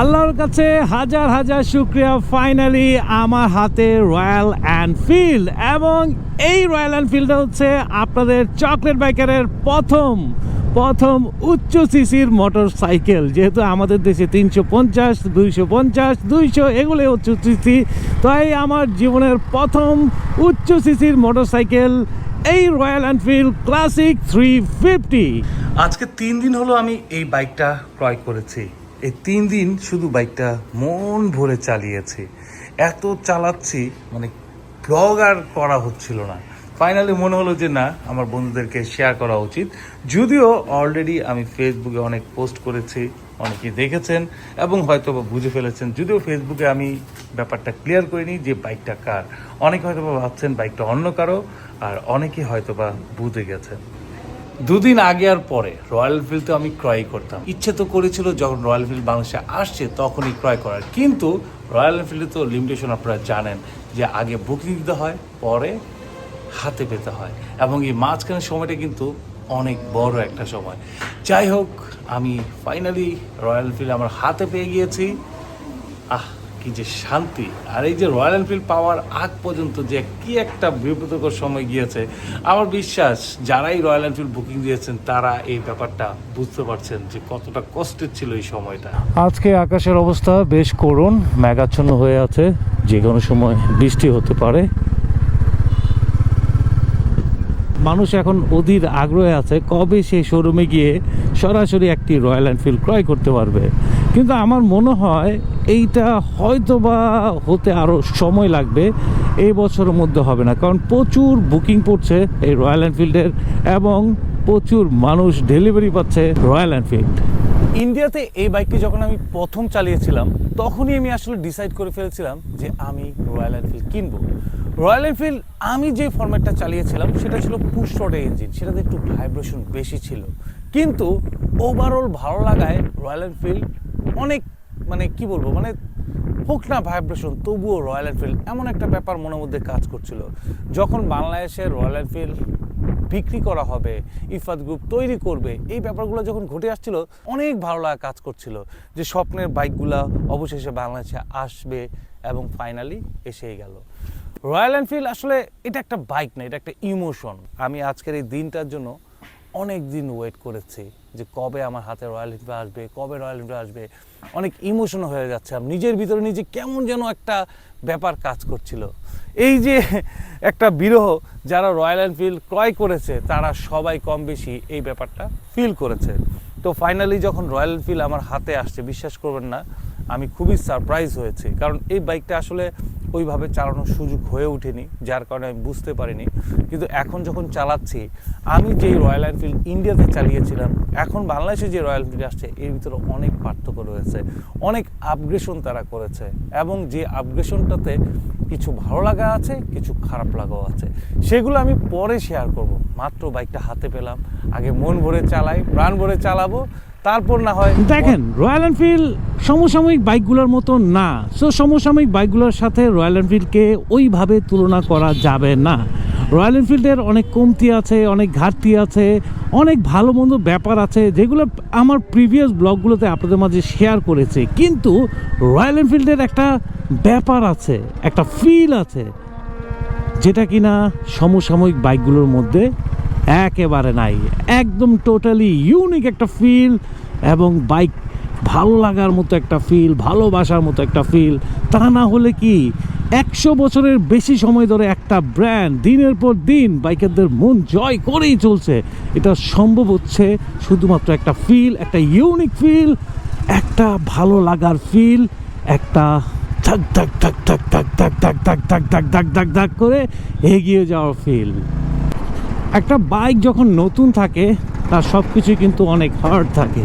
আল্লাহর কাছে হাজার হাজার শুক্রিয়া। ফাইনালি আমার হাতে রয়্যাল এনফিল্ড এবং এই রয়্যাল এনফিল্ডটা হচ্ছে আপনাদের চকলেট বাইকারের প্রথম প্রথম উচ্চ সিসির মোটর সাইকেল যেহেতু আমাদের দেশে তিনশো পঞ্চাশ, দুইশো পঞ্চাশ, দুইশো এগুলো উচ্চ সিসি তাই আমার জীবনের প্রথম উচ্চ সিসির মোটর সাইকেল এই Royal Enfield Classic three fifty আজকে তিন দিন হলো আমি এই বাইকটা ক্রয় করেছি। এই তিন দিন শুধু বাইকটা মন ভরে চালিয়েছি। এত চালাচ্ছি মানে ব্লগ আর করা হচ্ছিল না। ফাইনালি মনে হলো যে, না, আমার বন্ধুদেরকে শেয়ার করা উচিত। যদিও অলরেডি আমি ফেসবুকে অনেক পোস্ট করেছি অনেকে দেখেছেন এবং হয়তো বুঝে ফেলেছেন। যদিও ফেসবুকে আমি ব্যাপারটা ক্লিয়ার করিনি যে বাইকটা কার। অনেকে হয়তো বা ভাবছেন বাইকটা অন্য কারও, আর অনেকে হয়তো বা বুঝে গেছেন। দুদিন আগে আর পরে রয়্যাল এনফিল্ড তো আমি ক্রয় করতাম। ইচ্ছে তো করেছিল যখন রয়্যাল এনফিল্ড বাংলাদেশে আসছে তখনই ক্রয় করার। কিন্তু রয়্যাল এনফিল্ডে তো লিমিটেশন আপনারা জানেন যে আগে বুকিং দিতে হয়, পরে হাতে পেতে হয়। এবং এই মাঝখানের সময়টা কিন্তু অনেক বড় একটা সময়। যাই হোক, আমি ফাইনালি রয়্যাল এনফিল্ড আমার হাতে পেয়ে গিয়েছি। আহ কি যে শান্তি আর এই যে রয়্যাল এনফিল্ড পাওয়ার আগ পর্যন্ত যে কি একটা বিব্রতকর সময় গিয়েছে, আমার বিশ্বাস যারাই রয়্যাল এনফিল্ড বুকিং দিয়েছেন, তারা এই ব্যাপারটা বুঝতে পারছেন যে কতটা কষ্টের ছিল এই সময়টা। আজকে আকাশের অবস্থা বেশ করুণ, মেঘাচ্ছন্ন হয়ে আছে, যে কোনো সময় বৃষ্টি হতে পারে। মানুষ এখন অধীর আগ্রহে আছে কবে সেই শোরুমে গিয়ে সরাসরি একটি রয়্যাল এনফিল্ড ক্রয় করতে পারবে। কিন্তু আমার মনে হয় এইটা হয়তো বা হতে আরও সময় লাগবে, এই বছরের মধ্যে হবে না। কারণ প্রচুর বুকিং পড়ছে এই রয়্যাল এনফিল্ডের এবং প্রচুর মানুষ ডেলিভারি পাচ্ছে রয়্যাল এনফিল্ড ইন্ডিয়াতে এই বাইকটি যখন আমি প্রথম চালিয়েছিলাম, তখনই আমি আসলে ডিসাইড করে ফেলেছিলাম যে আমি রয়্যাল এনফিল্ড কিনব। রয়্যাল এনফিল্ড আমি যে ফরম্যাটটা চালিয়েছিলাম, সেটা ছিল পুশ ইঞ্জিন সেটাতে একটু ভাইব্রেশন বেশি ছিল। কিন্তু ওভারঅল ভালো লাগায় রয়্যাল এনফিল্ড অনেক মানে কি বলব মানে হোক না ভাইব্রেশন তবুও রয়্যাল এনফিল্ড এমন একটা ব্যাপার মনের মধ্যে কাজ করছিল। যখন বাংলাদেশে রয়্যাল এনফিল্ড বিক্রি করা হবে, ইফাত গ্রুপ তৈরি করবে, এই ব্যাপারগুলো যখন ঘটে আসছিল, অনেক ভালো লাগা কাজ করছিল যে স্বপ্নের বাইকগুলা অবশেষে বাংলাদেশে আসবে এবং ফাইনালি এসেই গেল। রয়্যাল এনফিল্ড আসলে এটা একটা বাইক না, এটা একটা ইমোশন আমি আজকের এই দিনটার জন্য অনেক দিন ওয়েট করেছি যে কবে আমার হাতে রয়্যাল এনফিল্ড আসবে, কবে রয়্যাল এনফিল্ড আসবে। অনেক ইমোশন হয়ে যাচ্ছে। আমি নিজের ভিতরে নিজে কেমন যেন একটা ব্যাপার কাজ করছিল। এই যে একটা বিরহ যারা রয়্যাল এনফিল্ড ক্রয় করেছে, তারা সবাই কম বেশি এই ব্যাপারটা ফিল করেছে। তো ফাইনালি যখন রয়্যাল এনফিল্ড আমার হাতে আসছে, বিশ্বাস করবেন না আমি খুবই সারপ্রাইজ হয়েছি। কারণ এই বাইকটা আসলে ওইভাবে চালানোর সুযোগ হয়ে ওঠেনি, যার কারণে আমি বুঝতে পারিনি। কিন্তু এখন যখন চালাচ্ছি, আমি যেই রয়্যাল এনফিল্ড ইন্ডিয়াতে চালিয়েছিলাম, এখন বাংলাদেশে যে রয়্যাল এনফিল্ড আসছে, এর ভিতরে অনেক পার্থক্য রয়েছে। অনেক আপগ্রেশন তারা করেছে এবং যে আপগ্রেশনটাতে কিছু ভালো লাগা আছে, কিছু খারাপ লাগাও আছে। সেগুলো আমি পরে শেয়ার করব। মাত্র বাইকটা হাতে পেলাম। আগে মন ভরে চালাই, প্রাণ ভরে চালাবো তারপর না হয় দেখেন রয়্যাল এনফিল্ড সমসাময়িক বাইকগুলোর মতো না। সো সমসাময়িক বাইকগুলোর সাথে রয়্যাল এনফিল্ডকে ওইভাবে তুলনা করা যাবে না। রয়্যাল এনফিল্ডের অনেক কমতি আছে, অনেক ঘাটতি আছে, অনেক ভালো মন্দ ব্যাপার আছে, যেগুলো আমার প্রিভিয়াস ব্লগগুলোতে আপনাদের মাঝে শেয়ার করেছি। কিন্তু রয়্যাল এনফিল্ডের একটা ব্যাপার আছে, একটা ফিল আছে, যেটা কিনা সমসাময়িক বাইকগুলোর মধ্যে একেবারে নাই একদম টোটালি ইউনিক একটা ফিল এবং বাইক ভালো লাগার মতো একটা ফিল ভালোবাসার মতো একটা ফিল তা না হলে কি একশো বছরের বেশি সময় ধরে একটা ব্র্যান্ড দিনের পর দিন বাইকারদের মন জয় করেই চলছে এটা সম্ভব হচ্ছে শুধুমাত্র একটা ফিল একটা ইউনিক ফিল একটা ভালো লাগার ফিল একটা ধাক ধাক ধাক ধাক ধাক ধাক ধাক ধাক ধাক ধাক ধাক ধাক ধাক করে এগিয়ে যাওয়ার ফিল একটা বাইক যখন নতুন থাকে তার সব কিছুই কিন্তু অনেক হার্ড থাকে।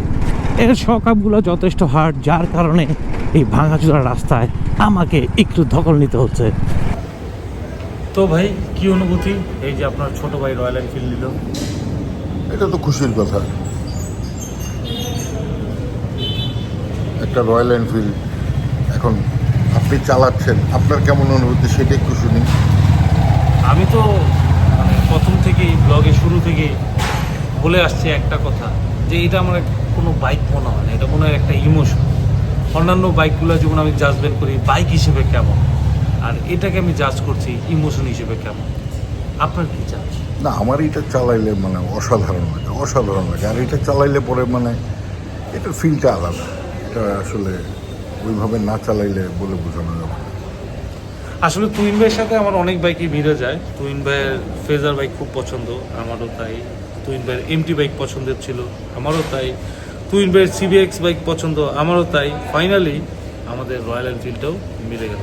এর সকাপগুলো যথেষ্ট হার্ড যার কারণে এই ভাঙাচোরা রাস্তায় আমাকে একটু ধকল নিতে হচ্ছে। তো ভাই কি অনুভূতি? এই যে আপনার ছোট ভাই রয়্যাল এনফিল্ড নিল। এটা তো খুশির কথা। একটা রয়্যাল এনফিল্ড এখন আপনি চালাচ্ছেন। আপনার কেমন অনুভূতি সেটা একটু শুনি। আমি তো থেকেই ব্লগে শুরু থেকে বলে আসছে একটা কথা, যে এটা আমার কোনো বাইক মনে হয় না, এটা কোনো একটা ইমোশন অন্যান্য বাইকগুলো যখন আমি জাজমেন্ট করি বাইক হিসেবে কেমন? আর এটাকে আমি জাজ করছি ইমোশন হিসেবে কেমন? আপনার কি জাজ না, আমার এটা চালাইলে মানে অসাধারণ লাগে অসাধারণ লাগে। আর এটা চালাইলে পরে মানে এটা ফিলটা আলাদা। এটা আসলে ওইভাবে না চালাইলে বলে বোঝানো যাবে। আসলে তুইন ভাইয়ের সাথে আমার অনেক বাইকই মিলে যায়। তুইন ভাইয়ের ফেজার বাইক খুব পছন্দ, আমারও তাই। তুইন ভাইয়ের এমটি বাইক পছন্দের ছিল, আমারও তাই। তুইন ভাইয়ের সিবিএক্স বাইক পছন্দ, আমারও তাই। ফাইনালি আমাদের রয়্যাল এনফিল্ডটাও মিলে গেল।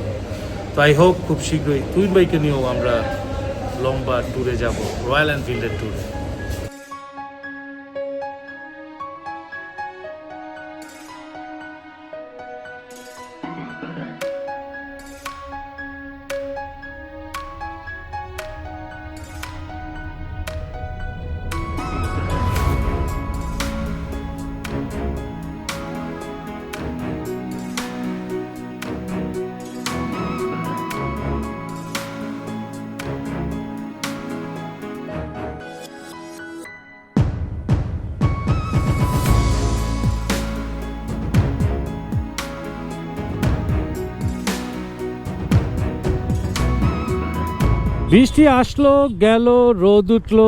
তো আই হোপ খুব শীঘ্রই তুইন বাইকে নিয়েও আমরা লম্বা ট্যুরে যাব রয়্যাল এনফিল্ডের ট্যুরে বৃষ্টি আসলো, গেল, রোদ উঠল,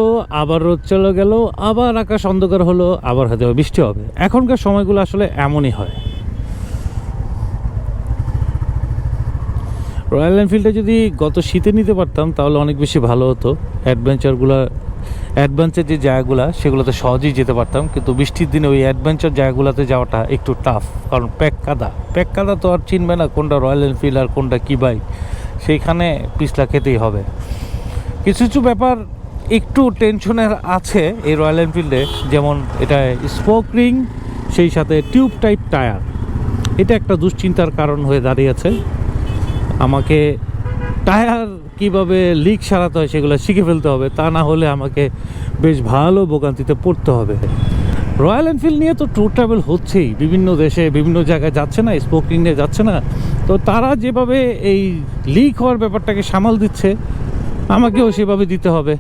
আবার রোদ চলে গেল, আবার আকাশ অন্ধকার হলো, আবার হয়তো বৃষ্টি হবে। এখনকার সময়গুলো আসলে এমনই হয়। রয়্যাল এনফিল্ডে যদি গত শীতে নিতে পারতাম, তাহলে অনেক বেশি ভালো হতো। অ্যাডভেঞ্চারগুলো অ্যাডভেঞ্চার যে জায়গাগুলো, সেগুলোতে সহজেই যেতে পারতাম। কিন্তু বৃষ্টির দিনে ওই অ্যাডভেঞ্চার জায়গাগুলোতে যাওয়াটা একটু টাফ কারণ প্যাক কাদা প্যাক কাদা তো আর চিনবে না কোনটা রয়্যাল এনফিল্ড আর কোনটা কী বাইক সেইখানে পিছলা খেতেই হবে। কিছু কিছু ব্যাপার একটু টেনশনের আছে এই রয়্যাল এনফিল্ডে যেমন এটা স্পোক রিং সেই সাথে টিউব টাইপ টায়ার এটা একটা দুশ্চিন্তার কারণ হয়ে দাঁড়িয়েছে আমাকে টায়ার কীভাবে লিক সারাতে হয় সেগুলো শিখে ফেলতে হবে, তা না হলে আমাকে বেশ ভালো ভোগান্তিতে পড়তে হবে। রয়্যাল এনফিল্ড নিয়ে তো ট্যুর ট্রাভেল হচ্ছেই। বিভিন্ন দেশে, বিভিন্ন জায়গায় যাচ্ছে না স্পোকিং নিয়ে যাচ্ছে না। তো তারা যেভাবে এই লিক হওয়ার ব্যাপারটাকে সামাল দিচ্ছে, আমাকেও সেভাবে দিতে হবে।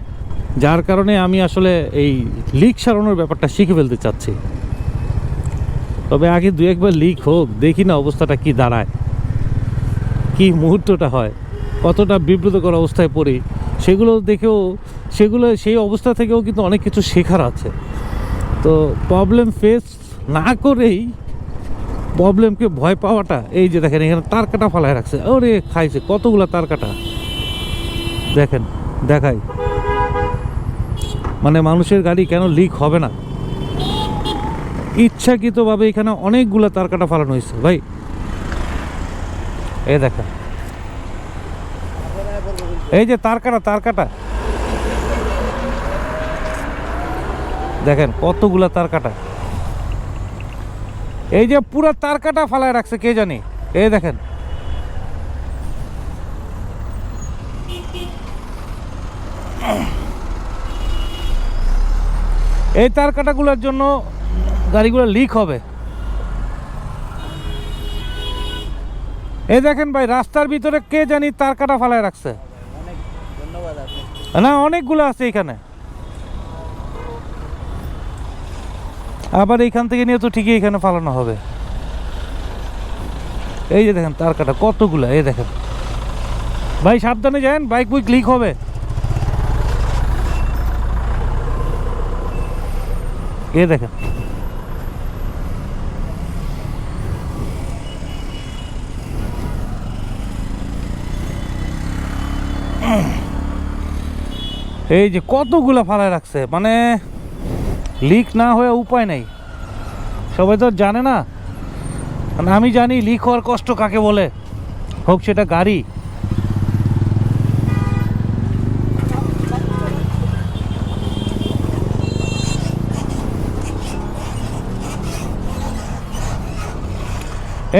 যার কারণে আমি আসলে এই লিক সারানোর ব্যাপারটা শিখে ফেলতে চাচ্ছি। তবে আগে দু একবার লিক হোক, দেখি না অবস্থাটা কি দাঁড়ায়, কি মুহূর্তটা হয়, কতটা বিব্রতকর অবস্থায় পড়ি, সেগুলো দেখেও, সেগুলো, সেই অবস্থা থেকেও কিন্তু অনেক কিছু শেখার আছে। তো প্রবলেম ফেস না করেই প্রবলেমকে ভয় পাওয়াটা, এই যে দেখেন এখানে তার কাটা ফালায় রাখছে। ওরে, খাইছে, কতগুলা তার কাটা দেখেন, দেখাই। মানে মানুষের গাড়ি কেন লিক হবে না? ইচ্ছাকৃতভাবে এখানে অনেকগুলো তার কাটা ফালানো হয়েছে, ভাই। এ দেখা এই যে তার কাটা তার কাটা দেখেন কতগুলা তার কাটা। এই যে পুরো তার কাটা ফালায় রাখছে কে জানি? এই দেখেন। এই তার কাটাগুলোর জন্য গাড়িগুলো লিক হবে। এই দেখেন ভাই রাস্তার ভিতরে কে জানি তার কাটা ফালায় রাখছে। না অনেকগুলো আছে এখানে। আবার এইখান থেকে নিয়ে তো ঠিকই এখানে ফালানো হবে। এই যে দেখেন তার কাটা কতগুলা, এই দেখেন। ভাই, সাবধানে যান বাইক বুইক লিক হবে। এ দেখেন। এই যে কতগুলা ফালায় রাখছে মানে লিক না হয়ে উপায় নেই। সবাই তো জানে না। মানে আমি জানি লিক হওয়ার কষ্ট কাকে বলে। হোক, সেটা গাড়ি।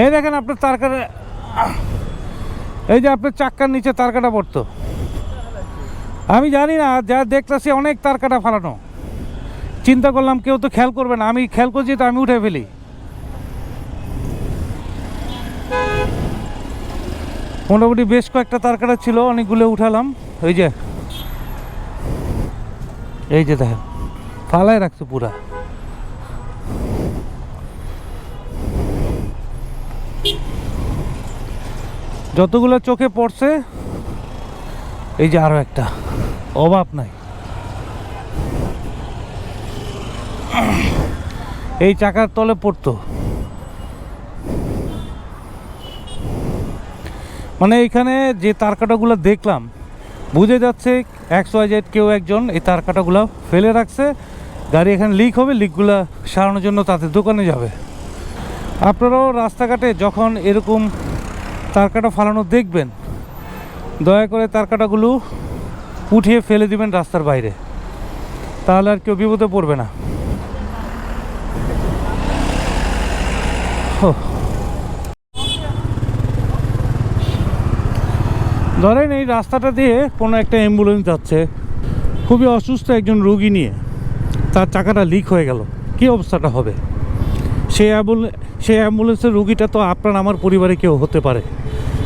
এই দেখেন আপনার তার কাটা এই যে আপনার চাক্কার নিচে তারকাটা পড়তো। আমি জানি না, যা দেখতেছি অনেক তারকাটা ফালানো। চিন্তা করলাম কেউ তো খেয়াল করবে না, আমি খেয়াল করছি তো আমি উঠে ফেলি। মোটামুটি বেশ কয়েকটা তার কাটা ছিল, অনেকগুলো উঠালাম। ওই যে, এই যে দেখেন, ফালায় রাখছে পুরা। যতগুলো চোখে পড়ছে, এই যে আরও একটা। অভাব নাই। এই চাকার তলে পড়তো। মানে এখানে যে তারকাটাগুলো দেখলাম, বুঝে যাচ্ছে একশো জেড কেউ একজন এই তারকাটাগুলো ফেলে রাখছে। গাড়ি এখানে লিক হবে লিকগুলো সারানোর জন্য তাদের দোকানে যাবে। আপনারাও রাস্তাঘাটে যখন এরকম তারকাটা ফালানো দেখবেন, দয়া করে তারকাটাগুলো উঠিয়ে ফেলে দিবেন রাস্তার বাইরে। তাহলে আর কেউ বিপদে পড়বে না। ধরেন এই রাস্তাটা দিয়ে কোনো একটা অ্যাম্বুলেন্স যাচ্ছে। খুবই অসুস্থ একজন রোগী নিয়ে। তার চাকাটা লিক হয়ে গেল। কী অবস্থাটা হবে? সেই অ্যাম্বুলেন্স সেই অ্যাম্বুলেন্সের রুগীটা তো আপনার, আমার পরিবারে কেউ হতে পারে।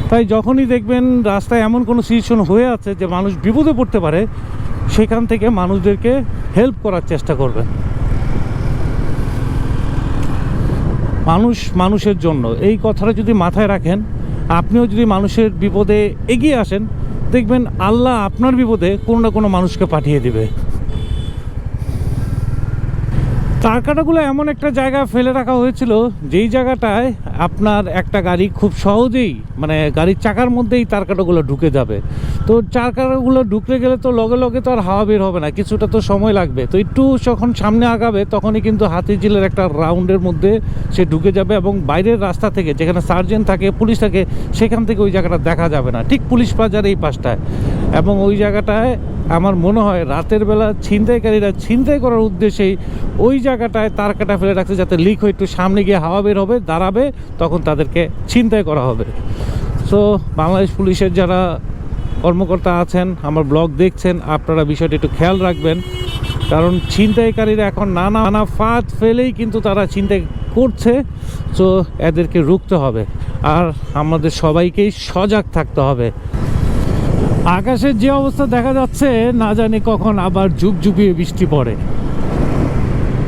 তাই যখনই দেখবেন রাস্তায় এমন কোনো সিচুয়েশন হয়ে আছে যে মানুষ বিপদে পড়তে পারে, সেখান থেকে মানুষদেরকে হেল্প করার চেষ্টা করবেন। মানুষ মানুষের জন্য। এই কথাটা যদি মাথায় রাখেন, আপনিও যদি মানুষের বিপদে এগিয়ে আসেন, দেখবেন আল্লাহ আপনার বিপদে কোনো না কোনো মানুষকে পাঠিয়ে দিবে। তার কাটাগুলো এমন একটা জায়গায় ফেলে রাখা হয়েছিল, যেই জায়গাটায় আপনার একটা গাড়ি খুব সহজেই মানে গাড়ির চাকার মধ্যেই তার কাটাগুলো ঢুকে যাবে। তো চার কাটাগুলো ঢুকতে গেলে তো লগে লগে তো আর হাওয়া বের হবে না, কিছুটা তো সময় লাগবে। তো একটু যখন সামনে আগাবে, তখনই কিন্তু হাতিঝিলের একটা রাউন্ডের মধ্যে সে ঢুকে যাবে এবং বাইরের রাস্তা থেকে যেখানে সার্জেন্ট থাকে, পুলিশ থাকে, সেখান থেকে ওই জায়গাটা দেখা যাবে না। ঠিক পুলিশ প্লাজার এই পাশটায়। এবং ওই জায়গাটায় আমার মনে হয় রাতের বেলা ছিনতাইকারীরা ছিনতাই করার উদ্দেশ্যেই ওই জায়গাটায় তার কাটা ফেলে রাখছে যাতে লিক হয়ে একটু সামনে গিয়ে হাওয়া বের হবে, দাঁড়াবে, তখন তাদেরকে ছিনতাই করা হবে। সো বাংলাদেশ পুলিশের যারা কর্মকর্তা আছেন, আমার ব্লগ দেখছেন, আপনারা বিষয়টা একটু খেয়াল রাখবেন। কারণ ছিনতাইকারীরা এখন নানা নানা ফাঁদ ফেলেই কিন্তু তারা ছিনতাই করছে তো এদেরকে রুখতে হবে। আর আমাদের সবাইকেই সজাগ থাকতে হবে। আকাশের যে অবস্থা দেখা যাচ্ছে, না জানি কখন আবার যুগ যুগিয়ে বৃষ্টি পড়ে।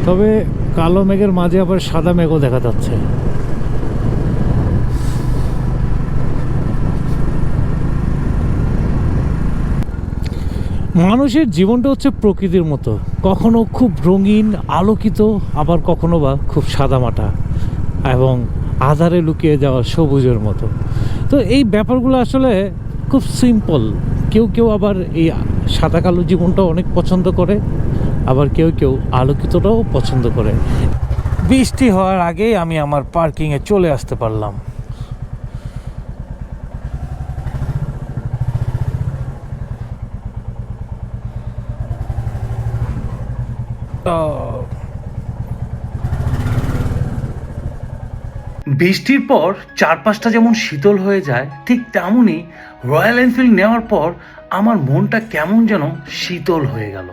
তবে কালো মেঘের মাঝে আবার সাদা মেঘও দেখা যাচ্ছে। মানুষের জীবনটা হচ্ছে প্রকৃতির মতো। কখনো খুব রঙিন, আলোকিত, আবার কখনো বা খুব সাদামাটা এবং আধারে লুকিয়ে যাওয়া সবুজের মতো। তো এই ব্যাপারগুলো আসলে খুব সিম্পল কেউ কেউ আবার এই সাদা কালো জীবনটা অনেক পছন্দ করে। আবার কেউ কেউ আলোকিতটাও পছন্দ করে। বৃষ্টি হওয়ার আগেই আমি আমার পার্কিংয়ে চলে আসতে পারলাম। বৃষ্টির পর চারপাশটা যেমন শীতল হয়ে যায় ঠিক তেমনই রয়্যাল এনফিল্ড নেওয়ার পর আমার মনটা কেমন যেন শীতল হয়ে গেল।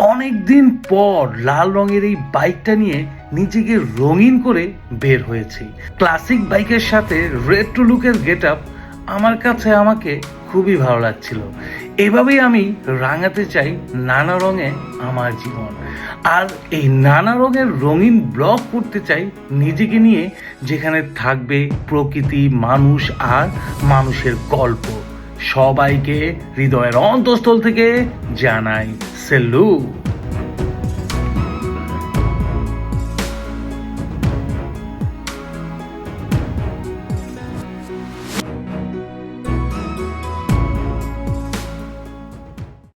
অনেক দিন পর লাল রঙের এই বাইকটা নিয়ে নিজেকে রঙিন করে বের হয়েছি। ক্লাসিক বাইকের সাথে রেট্রো লুকের গেট আপ আমার কাছে আমাকে খুবই ভালো লাগছিল। এভাবেই আমি রাঙাতে চাই নানা রঙে আমার জীবন। আর এই নানা রঙের রঙিন ব্লগ করতে চাই নিজেকে নিয়ে, যেখানে থাকবে প্রকৃতি, মানুষ আর মানুষের গল্প। সবাইকে হৃদয়ের অন্তঃস্থল থেকে জানাই Marcelu.